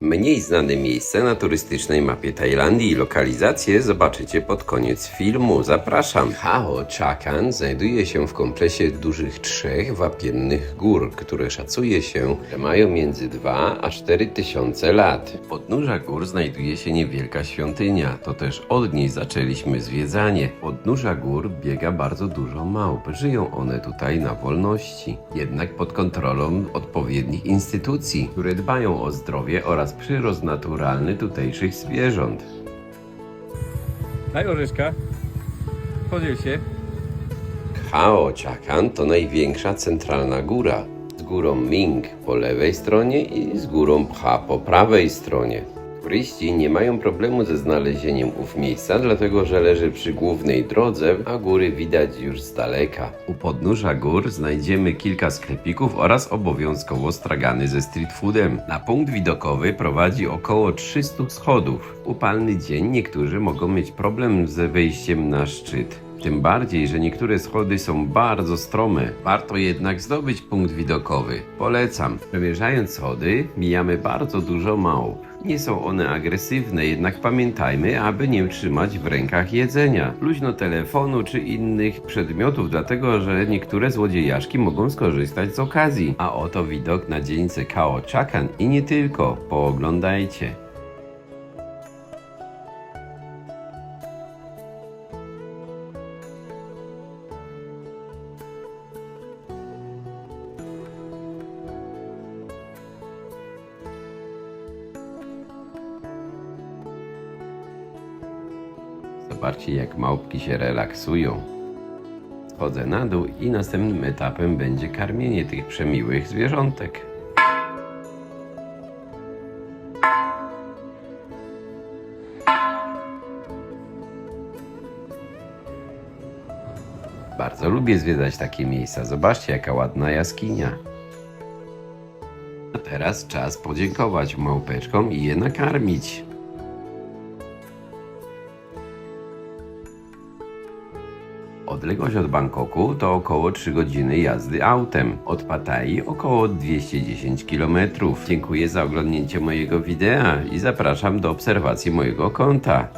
Mniej znane miejsce na turystycznej mapie Tajlandii i lokalizacje zobaczycie pod koniec filmu. Zapraszam. Hao Chakan znajduje się w kompleksie dużych trzech wapiennych gór, które szacuje się, że mają między 2 a 4 tysiące lat. U podnóża gór znajduje się niewielka świątynia, to też od niej zaczęliśmy zwiedzanie. Podnóża gór biega bardzo dużo małp. Żyją one tutaj na wolności, jednak pod kontrolą odpowiednich instytucji, które dbają o zdrowie oraz przyrost naturalny tutejszych zwierząt. Daj orzeszka. Podziel się. Khao Chakan to największa centralna góra, z górą Ming po lewej stronie i z górą Pha po prawej stronie. Turyści nie mają problemu ze znalezieniem ów miejsca, dlatego że leży przy głównej drodze, a góry widać już z daleka. U podnóża gór znajdziemy kilka sklepików oraz obowiązkowo stragany ze street foodem. Na punkt widokowy prowadzi około 300 schodów. Upalny dzień niektórzy mogą mieć problem z wejściem na szczyt. Tym bardziej, że niektóre schody są bardzo strome. Warto jednak zdobyć punkt widokowy. Polecam. Przemierzając schody, mijamy bardzo dużo małp. Nie są one agresywne, jednak pamiętajmy, aby nie trzymać w rękach jedzenia, luźno telefonu czy innych przedmiotów, dlatego że niektóre złodziejaszki mogą skorzystać z okazji. A oto widok na dziedzińce Kao Chakan i nie tylko. Pooglądajcie. Zobaczcie, jak małpki się relaksują. Schodzę na dół i następnym etapem będzie karmienie tych przemiłych zwierzątek. Bardzo lubię zwiedzać takie miejsca. Zobaczcie, jaka ładna jaskinia. A teraz czas podziękować małpeczkom i je nakarmić. Odległość od Bangkoku to około 3 godziny jazdy autem. Od Pattaya około 210 km. Dziękuję za oglądnięcie mojego wideo i zapraszam do obserwacji mojego konta.